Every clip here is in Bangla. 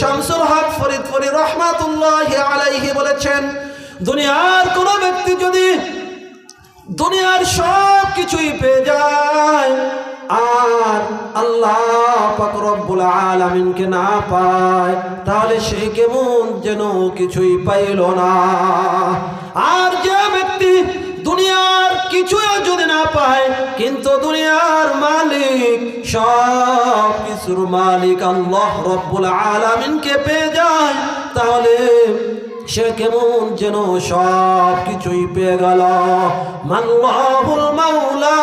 শামসুল হক ফরিদ ফরিদ রহমাতুল্লাহ আলাইহি বলেছেন, দুনিয়ার কোনো ব্যক্তি যদি দুনিয়ার সব কিছুই পেয়ে যায়, আর আল্লাহ রব্বুল আলামিনকে না পায়, তাহলে সে কেমন যেন কিছুই পাইল না। আর যে ব্যক্তি দুনিয়ার কিছু যদি না পায়, কিন্তু দুনিয়ার মালিক, সব কিছুর মালিক আল্লাহ রব্বুল আলমিনকে পেয়ে যায়। তাহলে সে কেমন যেন সব কিছুই পেয়ে গেল। মাল্লাহুল মাওলা,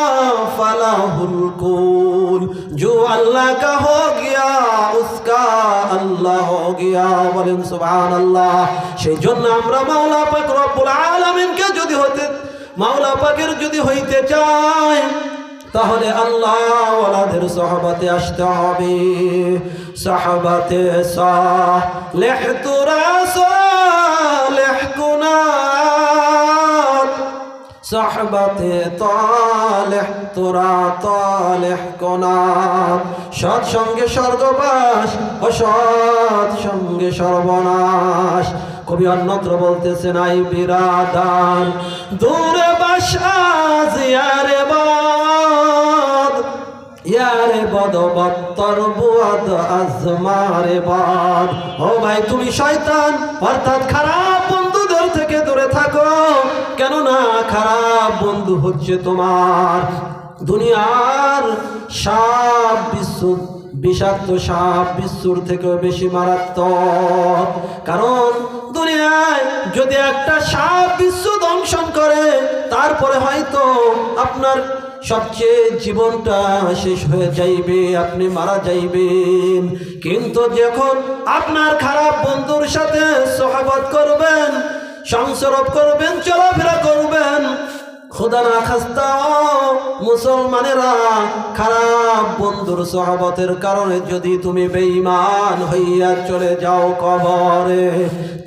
ফালাহুল কুল। জো আল্লাহ কা হো গিয়া, উসকা আল্লাহ হো গিয়া। বলেন সুবহানাল্লাহ। সেই জন্য আমরা মাওলা পাক রব্বুল আলামিনকে যদি হতে মাওলা পাকের যদি হইতে চাই তাহলে আল্লাহ ওয়ালাদের সহবাতে আসতে হবে। সহবাতে সালেহ তুরা সালেহ কুনার সহবাতে তালেহ তোরা তালেহ কোনার সৎ সঙ্গে স্বর্গবাস অসৎ সঙ্গে সর্বনাশ। কবি অন্যত্র বলতেছে আই বিরাদান দূরে বাসা ইয়ারে ভাই, তুমি শয়তান খারাপ থেকে থাকো। কেননা খারাপ বন্ধু হচ্ছে তোমার দুনিয়ার সাপ বিশ্ব, বিষাক্ত সাপ বিশ্বর থেকেও বেশি মারাত্মক। কারণ দুনিয়ায় যদি একটা সাপ বিশ্ব দংশন করে, তারপরে হয়তো আপনার সবচেয়ে জীবনটা শেষ হয়ে যাইবে, আপনি মারা যাইবেন। কিন্তু যখন আপনার খারাপ বন্ধুর সাথে সহাবত করবেন সংসরব করবেন, চলাফেরা করবেন খোদা না খাস্তা মুসলমানেরা খারাপ বন্ধুর সহবতের কারণে যদি তুমি বেঈমান হইয়া চলে যাও কবরে,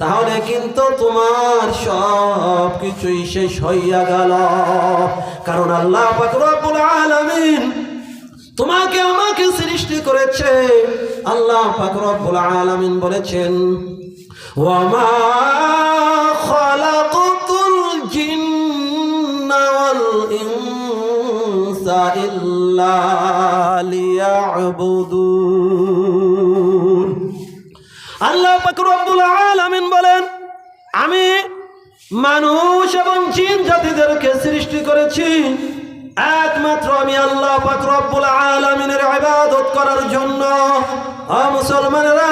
তাহলে কিন্তু তোমার সব কিছুই শেষ হইয়া গেল। কারণ আল্লাহ পাক রব্বুল আলামিন তোমাকে, আমাকে সৃষ্টি করেছে। আল্লাহ পাক রব্বুল আলামিন বলেছেন ওয়ামা আল্লাহ বলেন, আমি মানুষ এবং জিন জাতিদেরকে সৃষ্টি করেছি। একমাত্র আমি আল্লাহ পাক রব্বুল আলামিনের ইবাদত করার জন্য। মুসলমানেরা,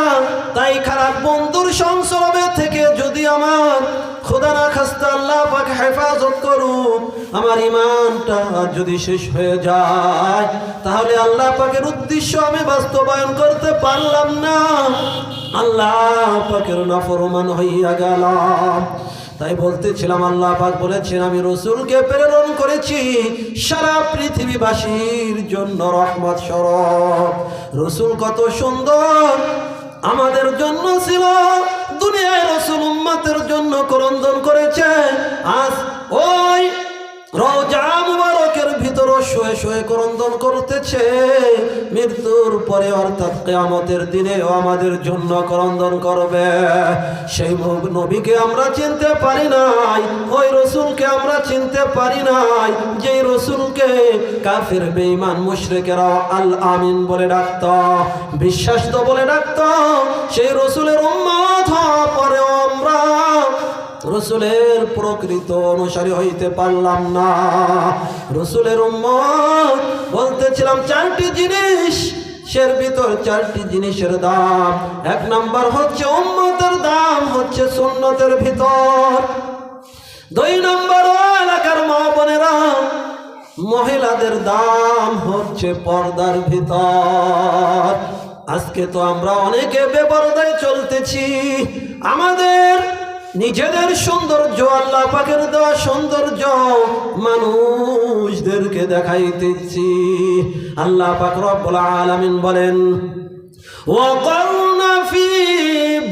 তাই খারাপ বন্ধুর সংসর্বে থেকে যদি আমার হেফাজত করুক আমার ইমানটা যদি শেষ হয়ে যায়, তাহলে আল্লাহ পাকের উদ্দেশ্য আমি বাস্তবায়ন করতে পারলাম না। আল্লাহ পাকের নাফরমান হইয়া গেলাম। তাই বলতেছিলাম, আল্লাহ পাক বলেছেন, আমি রসুলকে প্রেরণ করেছি সারা পৃথিবীবাসীর জন্য রহমত স্বরূপ। রসুল কত সুন্দর, আমাদের জন্য ছিল, দুনিয়ায় রসুল উম্মাতের জন্য করন্দন করেছে শুয়ে শুয়ে করন্দন করতেছে। মৃত্যুর পরে অর্থাৎ কেয়ামতের দিনেও আমাদের জন্য করন্দন করবে। সেই নবীকে আমরা চিনতে পারি নাই, ওই রসুলকে আমরা চিনতে পারি নাই, যেই রসুলকে কাফের, বেঈমান মুশরিকেরা আল আমিন বলে ডাকত বিশ্বাস তো বলে ডাকত। সেই রসুলের উম্মত হওয়া পরেও আমরা রসুলের প্রকৃত অনুসারী হইতে পারলাম না। রসুলের উম্মত, বলতেছিলাম চারটি জিনিস, সের ভিতর চারটি জিনিসের দাম। এক নাম্বার হচ্ছে উম্মতের দাম, হচ্ছে সুন্নতের ভিতর। দুই নম্বর এলাকার মা বোনেরা মহিলাদের দাম হচ্ছে পর্দার ভিতর। আজকে তো আমরা অনেকে বেপরদায় চলতেছি। আমাদের নিজেদের সৌন্দর্য, আল্লাহ পাখের দেওয়া সৌন্দর্য মানুষদেরকে দেখাইতেছি। আল্লাহ পাখর আলামিন বলেন ও ফি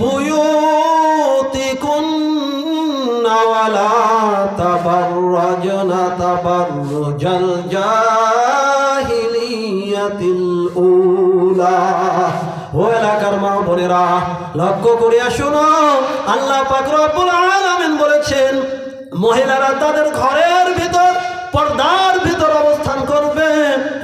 বুয়ুতিকুন্না ওয়ালা তাবাররাজনা উলা। ও এলাকার মা বোনেরা, লক্ষ্য করিয়া শোনো আল্লাহ পাক রব্বুল বলেছেন, মহিলারা তাদের ঘরের ভিতর, পর্দার ভিতর অবস্থান করবে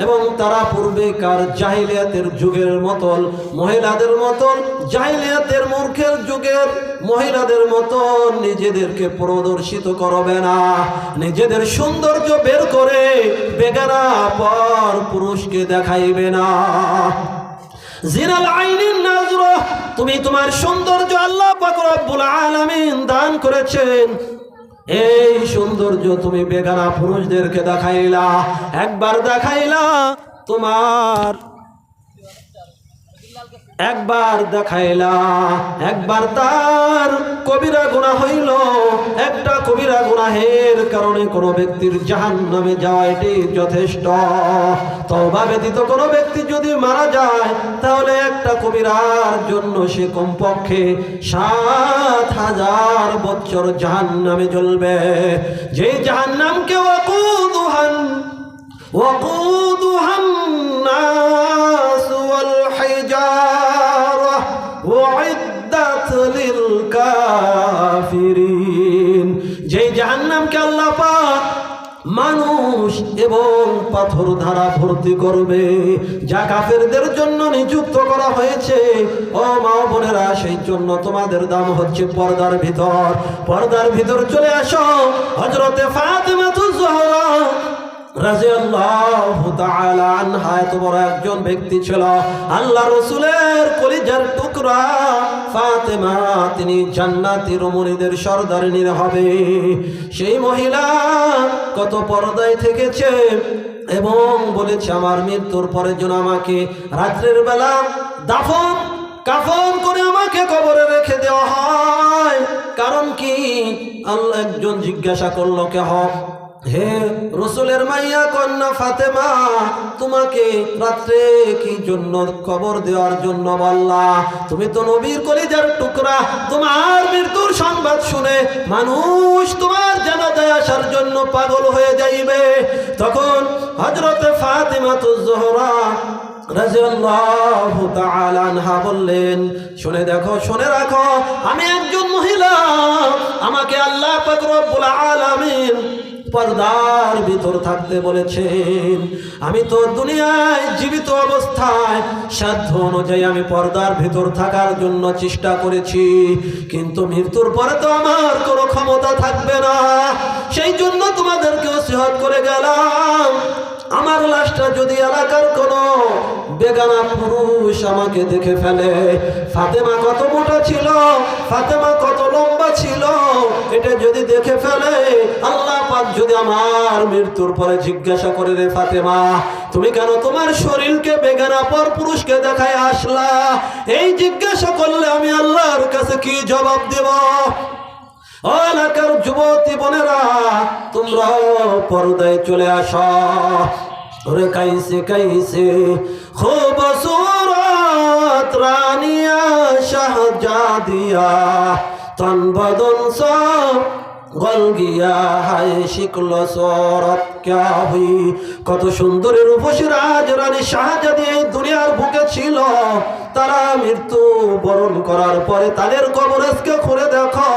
এবং তারা পূর্বেকার জাহিলিয়াতের যুগের মতন, মহিলাদের মতন, জাহিলিয়াতের মূর্খের যুগের মহিলাদের মতন নিজেদেরকে প্রদর্শিত করবে না। নিজেদের সৌন্দর্য বের করে বেগারা পর পুরুষকে দেখাইবে না। জিনাল আইনিন নাজর, তুমি তোমার সৌন্দর্য আল্লাহ পাক রব্বুল আলামিন দান করেছেন। এই সৌন্দর্য তুমি বেগানা পুরুষদেরকে দেখাইলা, একবার দেখাইলা তোমার একবার দেখাইলা, একবার তার কবিরা গুণা হইল। একটা কবিরা গুণাহের কারণে কোন ব্যক্তির জাহান নামে যাওয়া এটি যথেষ্ট। তবা ব্যতীত কোনো ব্যক্তি যদি মারা যায়, তাহলে একটা কবিরার জন্য সে কমপক্ষে সাত হাজার বছর জাহান নামে জ্বলবে। যে জাহান নামকে অকুদুহান অকু পাথর ধারা ভর্তি করবে। যা কাফেরদের জন্য নিযুক্ত করা হয়েছে। ও মা বোনেরা, সেই জন্য তোমাদের দাম হচ্ছে পর্দার ভিতর। পর্দার ভিতর চলে আসো। হজরতে ফাতেমা রমণীদের সর্দারিনীর হবে। সেই মহিলা কত পর্দায় থেকেছে এবং বলেছে, আমার মৃত্যুর পরের জন্য আমাকে রাত্রের বেলা দাফন, কাফন করে আমাকে কবরে রেখে দেওয়া হয়। কারণ কি? আল্লাহ একজন জিজ্ঞাসা করল কে হক হে রসুলের মাইয়া কন্যা ফাতেমা, তোমাকে রাত্রে কি জন্য খবর দেওয়ার জন্য বললা? তুমি তো নবীর কলিজার টুকরা, তোমার মৃত্যুর সংবাদ শুনে মানুষ তোমার জানাজায় আসার জন্য পাগল হয়ে যাইবে। তখন হজরতে ফাতেমা তো জোহরা বললেন, শুনে দেখো, শুনে রাখো, আমি একজন মহিলা, আমাকে আল্লাহ পাক আলামিন পর্দার ভিতর থাকতে বলেছেন, আমি তো দুনিয়ায় জীবিত অবস্থায়, সাধ্য অনুযায়ী আমি পর্দার ভিতর থাকার জন্য চেষ্টা করেছি, কিন্তু মৃত্যুর পরে তো আমার কোনো ক্ষমতা থাকবে না। সেই জন্য তোমাদেরকে ওসিহত করে গেলাম। আমার লাশটা যদি এলাকার কোনো বেগানা পুরুষ আমাকে দেখে ফেলে। ফাতেমা কত মোটা ছিল, ফাতেমা কত লম্বা ছিল, এটা যদি দেখে ফেলে, আল্লাহ পাক যদি আমার মৃত্যুর পরে জিজ্ঞাসা করে রে ফাতেমা, তুমি কেন তোমার শরীরকে বেগানা পর পুরুষকে দেখায় আসলা? এই জিজ্ঞাসা করলে আমি আল্লাহর কাছে কি জবাব দেব? ও এলাকার যুবতী বোনেরা তোমরা পর্দায় চলে আস। ওরে কাইসে কাইসে খুব সুরত রানিয়া শাহজাদিয়া, তন বদন সব গল গিয়া, হায় শিকল সরত ক্যা কত সুন্দরী রূপসী রাজ রানী শাহজাদি এই দুনিয়ার বুকে ছিল। তারা মৃত্যু বরণ করার পরে তাদের কবরেজকে খুলে দেখো।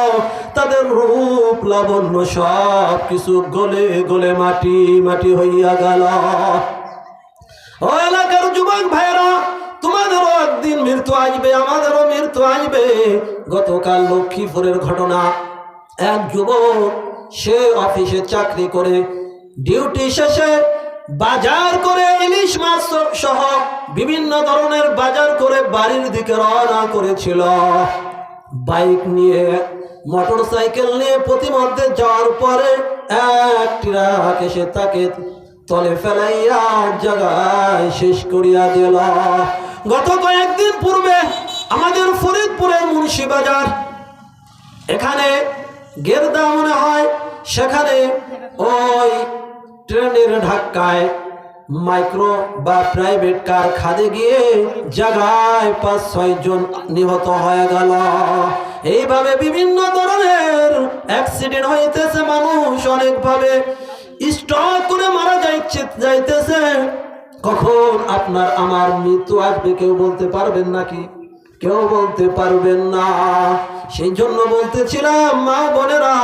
তাদের রূপ লাবণ্য সব কিছু গলে গলে মাটি মাটি হইয়া গেল। ও এলাকার যুবক ভাইরা তোমাদেরও একদিন মৃত্যু আসবে, আমাদেরও মৃত্যু আসবে। গতকাল লক্ষ্মীপুরের ঘটনা। এক যুবক, সে অফিসে চাকরি করে, ডিউটি শেষে বাজার করে ইলিশ মাছ সহ বিভিন্ন ধরনের বাজার করে বাড়ির দিকে রওনা করেছিল। বাইক নিয়ে মোটর সাইকেল নিয়ে প্রতিমধ্যে যাওয়ার পরে এক ট্রাক এসে তাকে তলে ফেলাইয়া জায়গায় শেষ করিয়া দিল। গত কয়েকদিন পূর্বে আমাদের ফরিদপুরের মুন্সিবাজার এখানে গেরদা মনে হয়, সেখানে ওই ট্রেনের ধাক্কায় মাইক্রো বা প্রাইভেট কার খাদে গিয়ে জায়গায় পাঁচ, ছয় জন নিহত হয়ে গেল। এইভাবে বিভিন্ন ধরনের অ্যাক্সিডেন্ট হইতেছে মানুষ অনেকভাবে। স্টক করে মারা যাইছে, যাইতেছে, কখন আপনার আমার মৃত্যু আসবে? কেউ বলতে পারবেন নাকি? কেউ বলতে পারবেন না। সেই জন্য বলতেছিলাম, মা বোনেরা,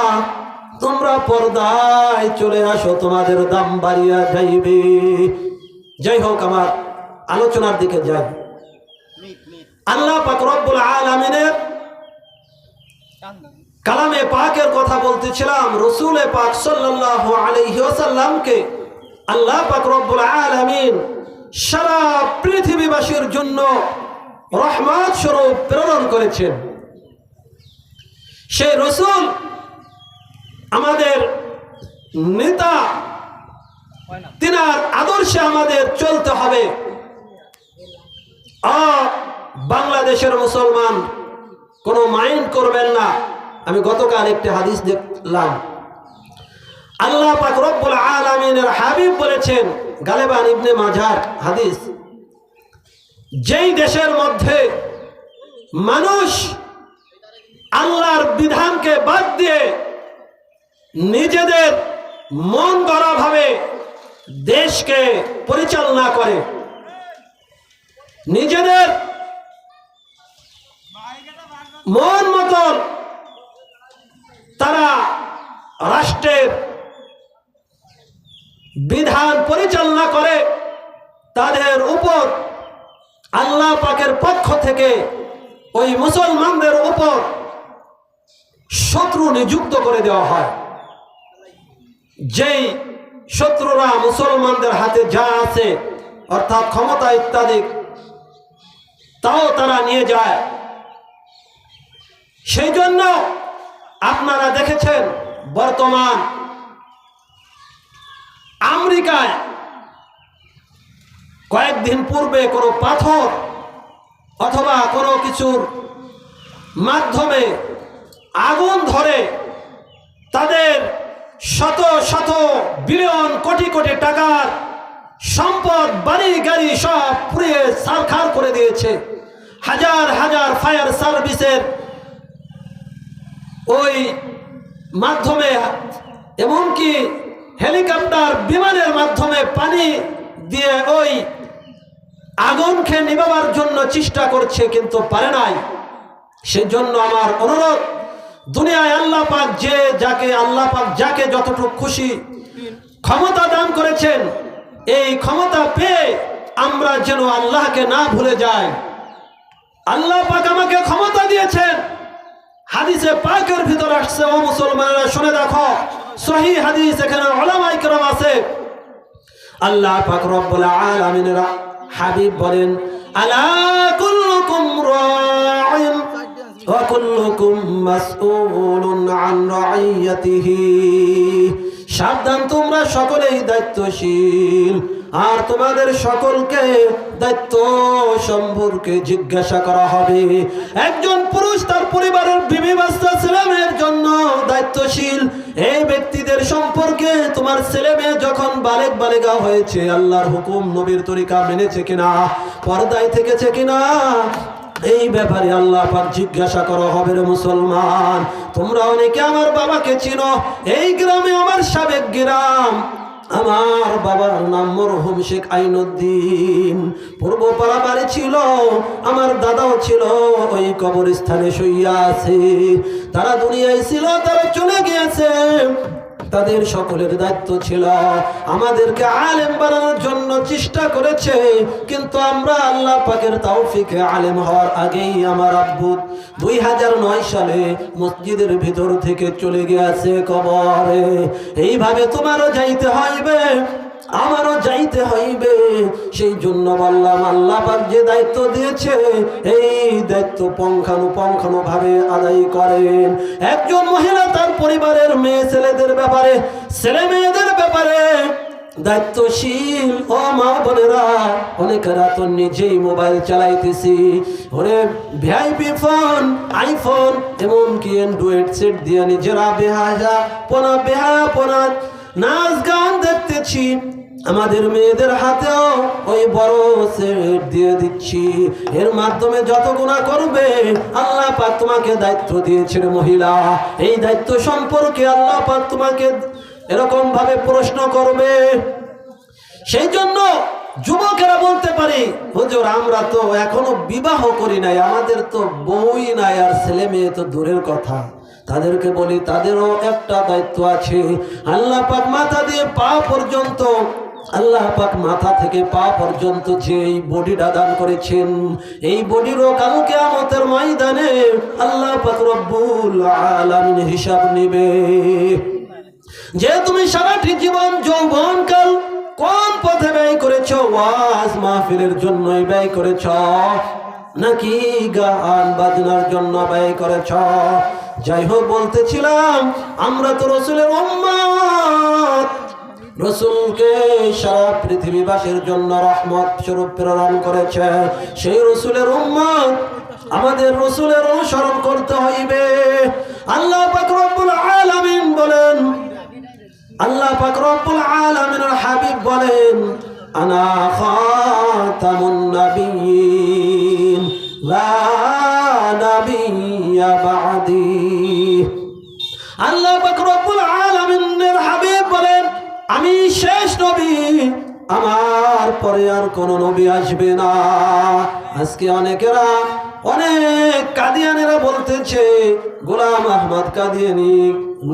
তোমরা পর্দায় চলে আসো, তোমাদের দাম বাড়িয়া যাইবে। যাই হোক, আমার আলোচনার দিকে যাই। আল্লাহ পাক রব্বুল আলামিনের কালামে পাকের কথা বলতেছিলাম, রসুলে পাক সাল্লাল্লাহু আলাইহি আল্লাহ পাক রব্বুল আলামিন সারা পৃথিবীবাসীর জন্য রহমত স্বরূপ প্রেরণ করেছেন। সেই রসুল আমাদের নেতা, তিনার আদর্শে আমাদের চলতে হবে। বাংলাদেশের মুসলমান কোনো মাইন্ড করবেন না। আমি গতকাল একটি হাদিস দেখলাম। আল্লাহ পাক রব্বুল আলামিনের হাবিব বলেছেন, গালেবান ইবনে মাজার হাদিস, যেই দেশের মধ্যে মানুষ আল্লাহর বিধানকে বাদ দিয়ে নিজেদের মন গড়া ভাবে দেশকে পরিচালনা করে, নিজেদের মন মতন রাষ্ট্রের বিধান পরিচালনা করে তাদের উপর আল্লাহ পাকের পক্ষ থেকে ওই মুসলমানদের উপর শত্রু নিযুক্ত করে দেওয়া হয়। যেই শত্রুরা মুসলমানদের হাতে যা আছে, অর্থাৎ ক্ষমতা ইত্যাদি, তাও তারা নিয়ে যায়। সেই জন্য আপনারা দেখেছেন বর্তমান আমেরিকায় কয়েকদিন পূর্বে কোনো পাথর অথবা কোনো কিছুর মাধ্যমে আগুন ধরে তাদের শত শত বিলিয়ন কোটি কোটি টাকার সম্পদ, বাড়ি, গাড়ি সব পুড়িয়ে সারখার করে দিয়েছে। হাজার হাজার ফায়ার সার্ভিসের ওই মাধ্যমে, এমনকি হেলিকপ্টার বিমানের মাধ্যমে পানি দিয়ে ওই আগুনকে নিবাবার জন্য চেষ্টা করছে, কিন্তু পারে নাই। সেজন্য আমার অনুরোধ, দুনিয়ায় আল্লাহ পাক যে যাকে, আল্লাহ পাক যাকে যতটুকু খুশি ক্ষমতা দান করেছেন, এই ক্ষমতা পেয়ে আমরা যেন আল্লাহকে না ভুলে যাই। আল্লাহ পাক আমাকে ক্ষমতা দিয়েছেন। হাদিসে পাকের ভিতরে আসছে, ও মুসলমানেরা শুনে দেখো। সহি হাদিস এখানে ওলামাই কেরম আছে। আল্লাহ পাক রব্বুল আলামিনেরা হাবিব বলেন, আলা কুল্লুকুম রাইন ওয়া কুল্লুকুম মাসউলুন আন রাইয়াতিহি। সাবধান, তোমরা সকলেই দায়িত্বশীল। আর তোমাদের সকলকে দায়িত্ব সম্পর্কে জিজ্ঞাসা করা হবে। একজন পুরুষ তার পরিবারের ছেলেমেয়ের জন্য দায়িত্বশীল। এই ব্যক্তিদের সম্পর্কে তোমার ছেলে মেয়ে যখন বালেক বালেগা হয়েছে, আল্লাহর হুকুম নবীর তরিকা মেনেছে কিনা, পর্দায় থেকেছে কিনা, এই ব্যাপারে আল্লাহ পাক জিজ্ঞাসা করো হবে রে মুসলমান। তোমরা অনেকে আমার বাবাকে চিনো, এই গ্রামে আমার সাবেক গ্রাম আমার বাবার নাম মরহুম শেখ আইনুদ্দিন। পূর্ব পারাবারে ছিল, আমার দাদাও ছিল, ওই কবরস্থানে শুইয়া আছে। তারা দুনিয়ায় ছিল, তারা চলে গিয়েছে। তাদের সকলের দায়িত্ব ছিল। আমাদেরকে আলেম বানানোর জন্য চেষ্টা করেছে, কিন্তু আমরা আল্লাহ পাকের তাওফিকে আলেম হওয়ার আগেই আমার অদ্ভুত দুই হাজার নয় সালে মসজিদের ভিতর থেকে চলে গিয়েছে কবরে। এইভাবে তোমারও যাইতে হইবে। আমারও যাইতে হইবে। সেই জন্য বললাম, আল্লাহ পাক যে দায়িত্ব দিয়েছে, এই দায়িত্ব পঙ্খানুপঙ্খানু ভাবে আদায় করেন। একজন মহিলা তার পরিবারের মেয়ে ছেলেদের ব্যাপারে, ছেলে মেয়েদের ব্যাপারে দায়িত্বশীল। ও মা বোনেরা, অনেকেরা তো নিজেই মোবাইল চালাইতেছি। ওরে ভিআইপি ফোন, আইফোন, এমনকি অ্যান্ড্রয়েড সেট দিয়ে নিজেরা বেহায়া, পোনা বেহায়া, পোনা নাচ গান দেখতেছি আমাদের মেয়েদের হাতেও ওই বড় সেট দিয়ে দিচ্ছি। এর মাধ্যমে যত গুণা করবে, আল্লাহ পাক তোমাকে দায়িত্ব দিয়েছেন মহিলা। এই দায়িত্ব সম্পর্কে আল্লাহ পাক তোমাকে এরকম ভাবে প্রশ্ন করবে। সেই জন্য যুবকেরা বলতে পারি, হুজুর, আমরা তো এখনও বিবাহ করি নাই, আমাদের তো বউই নাই আর ছেলে মেয়ে তো দূরের কথা। তাদেরকে বলি, তাদেরও একটা দায়িত্ব আছে। আল্লাহ পাক মাথা দিয়ে পা পর্যন্ত, আল্লাহ পাক মাথা থেকে পা পর্যন্ত যে এই বডিটা দান করেছেন, এই বডিরও কালকে আমাদের ময়দানে আল্লাহ পাক রব্বুল আলামিন হিসাব নেবে। যে তুমি সারাটি জীবন যৌবন কাল কোন পথে ব্যয় করেছ, ওয়াজ মাহফিলের জন্যই ব্যয় করেছ, নাকি গান বাজনার জন্য ব্যয় করেছ? যাই হোক বলতেছিলাম, আমরা তো রসুলের উম্মত রসুলকে সারা পৃথিবীবাসীর জন্য রহমত স্বরূপ প্রেরণ করেছে। সেই রসুলের উম্মত আমাদের রসুলের অনুসরণ করতে হইবে। আল্লাহ পাক রব্বুল আলামিন বলেন, আল্লাহ পাক রব্বুল আলামিনের হাবিব বলেন, আনা খাতামুন নবী, আমার পরে আর কোন নবী আসবে না। আজকে অনেকেরা অনেক কাদিয়ানেরা বলতেছে, গোলাম আহমদ কাদিয়ানি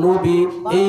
নবী এই